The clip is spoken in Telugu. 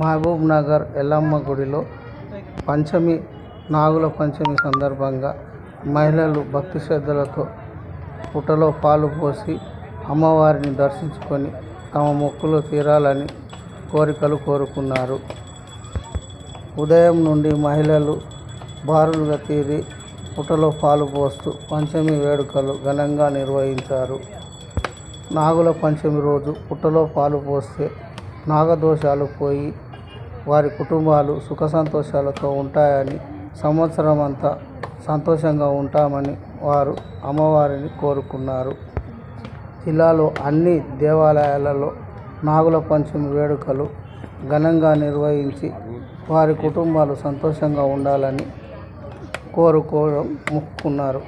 మహబూబ్ నగర్ ఎల్లమ్మ గుడిలో పంచమి నాగుల పంచమి సందర్భంగా మహిళలు భక్తి శ్రద్ధలతో పుట్టలో పాలు పోసి అమ్మవారిని దర్శించుకొని తమ మొక్కులు తీరాలని కోరికలు కోరుకున్నారు. ఉదయం నుండి మహిళలు బారులుగా తీరి పుట్టలో పాలు పోస్తూ పంచమి వేడుకలు ఘనంగా నిర్వహించారు. నాగుల పంచమి రోజు పుట్టలో పాలు పోస్తే నాగదోషాలు పోయి వారి కుటుంబాలు సుఖ సంతోషాలతో ఉంటాయని సంవత్సరం అంతా సంతోషంగా ఉంటామని వారు అమ్మవారిని కోరుకున్నారు. జిల్లాలో అన్ని దేవాలయాలలో నాగుల పంచమి వేడుకలు ఘనంగా నిర్వహించి వారి కుటుంబాలు సంతోషంగా ఉండాలని కోరుకోవడం మొక్కుకున్నారు.